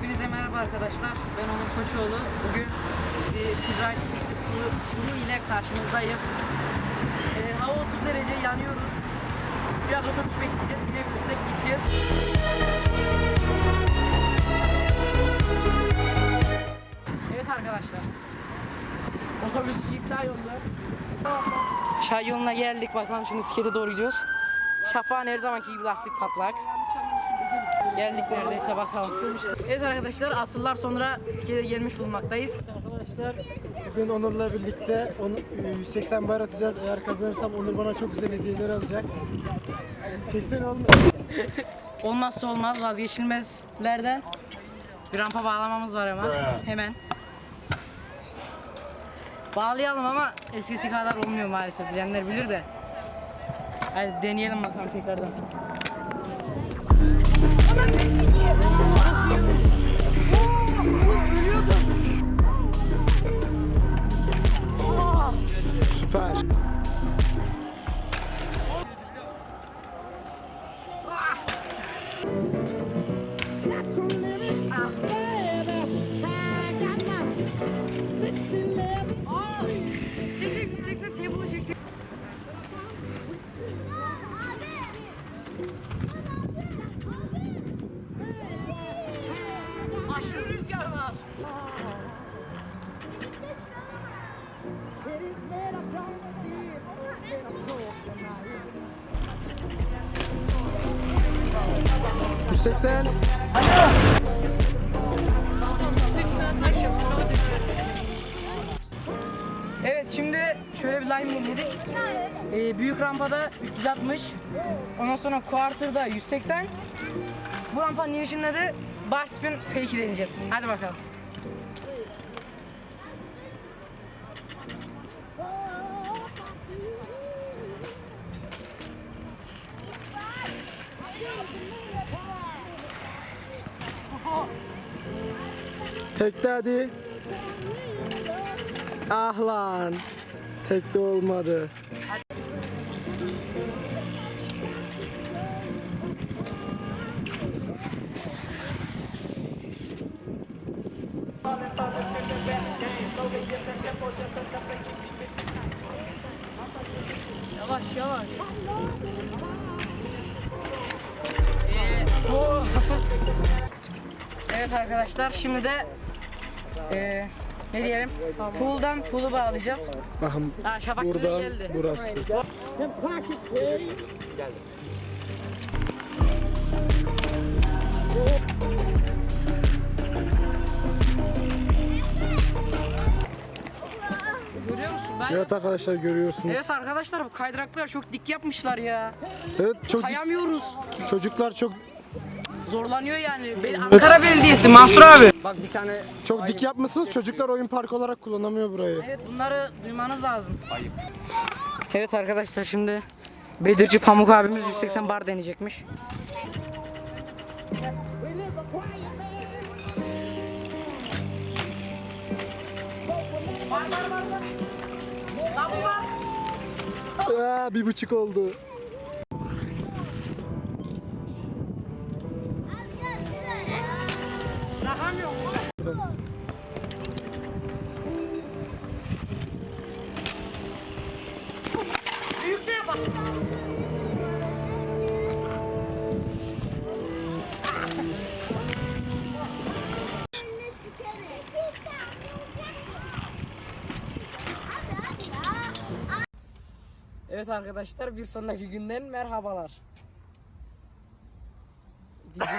Hepinize merhaba arkadaşlar. Ben Onur Koçoğlu. Bugün bir Freeride City turu, ile karşınızdayım. Ee, hava 30 derece yanıyoruz. Biraz otobüs bekleyeceğiz. Binebilirsek gideceğiz. Evet arkadaşlar. Otobüs daha yolda. Çay yoluna geldik. Bakalım şimdi skate doğru gidiyoruz. Şafağın her zamanki gibi lastik patlak. Geldik neredeyse bakalım. Evet arkadaşlar asıllar sonra skate gelmiş bulunmaktayız. Arkadaşlar bugün Onur'la birlikte onu, 180 bar atacağız. Eğer kazanırsam Onur bana çok güzel hediyeler alacak. Çeksene oğlum. Olmazsa olmaz vazgeçilmezlerden bir rampa bağlamamız var ama hemen. Bağlayalım ama eskisi kadar olmuyor maalesef bilenler bilir de. Hadi deneyelim bakalım tekrardan. Süper. Aşırı rüzgar var. İron. 180. Evet şimdi şöyle bir line belirledik. Ee, büyük rampada 360. Ondan sonra quarter'da 180. Bu rampanın inişinde de bar spin fake'i deneyeceğiz. Hadi bakalım. Tekte hadi. Ah lan. Tekte olmadı. Yavaş yavaş. evet arkadaşlar şimdi de eee ne diyelim? Pool'dan pool'u bağlayacağız. Bakın Şafak bize buradan geldi. burası. Görüyor Evet arkadaşlar görüyorsunuz. Evet arkadaşlar bu kaydıraklar çok dik yapmışlar ya. Evet çok Kayamıyoruz. çocuklar çok Zorlanıyor yani. Be- Ankara Belediyesi Mansur abi. çok dik yapmışsınız. Çocuklar oyun parkı olarak kullanamıyor burayı. Evet bunları duymanız lazım. Evet arkadaşlar şimdi Bedirci Pamuk abimiz 180 bar deneyecekmiş. Aa, bir buçuk oldu. Evet arkadaşlar bir sonraki günden merhabalar.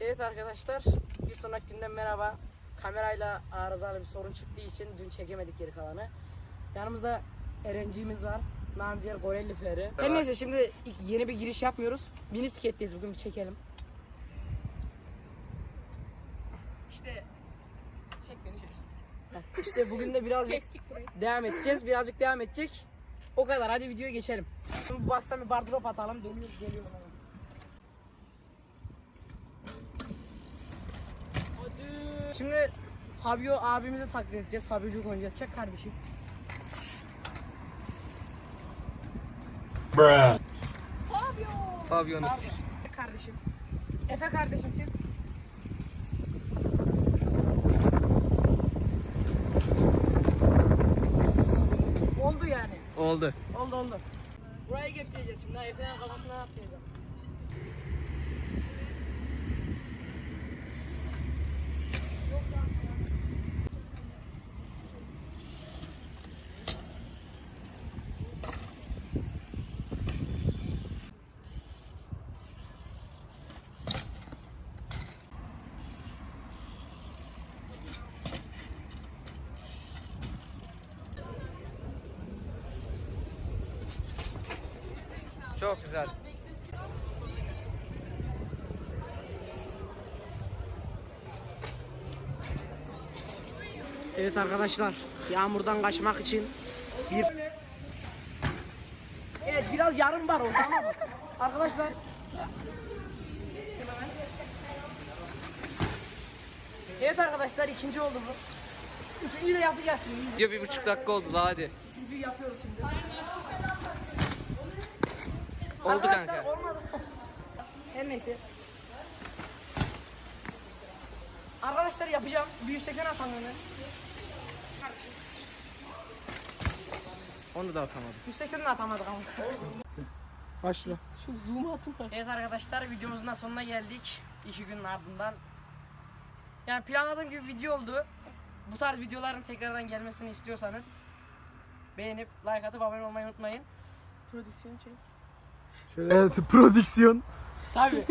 Evet arkadaşlar bir sonraki günden merhaba. Kamerayla arızalı bir sorun çıktığı için dün çekemedik geri kalanı. Yanımızda Erenciğimiz var. Nam diğer Gorelli Feri. Her neyse şimdi yeni bir giriş yapmıyoruz. Mini sketteyiz bugün bir çekelim. İşte çek beni çek. İşte bugün de birazcık devam edeceğiz. Birazcık devam edecek. O kadar. Hadi videoya geçelim. Şimdi bu baştan bir bar drop atalım. Dönüyoruz geliyorum hemen. Şimdi Fabio abimizi taklit edeceğiz. Fabio'cuk oynayacağız. Çek kardeşim. Bruh. Fabio'nun kardeşim. Efe kardeşim çık. Oldu. Oldu oldu. Burayı gepleyeceğiz şimdi. Efe'nin kafasından atlayacağım. Çok güzel. Evet arkadaşlar, yağmurdan kaçmak için bir... Evet, biraz yarım var o tamam mı? Arkadaşlar... Evet arkadaşlar, ikinci oldu bu. Üçüncüyü de yapacağız şimdi. Bir buçuk dakika oldu daha hadi. Üçüncüyü yapıyoruz şimdi. Oldu Arkadaşlar, kanka. olmadı. Her neyse. Arkadaşlar yapacağım. Bir 180 atalım hemen. Onu da atamadım. 180 de atamadık ama. Başla. Şu zoom atın. Evet arkadaşlar videomuzun da sonuna geldik. İki günün ardından. Yani planladığım gibi video oldu. Bu tarz videoların tekrardan gelmesini istiyorsanız beğenip like atıp abone olmayı unutmayın. Prodüksiyon çek. Şöyle evet, prodüksiyon. Tabii.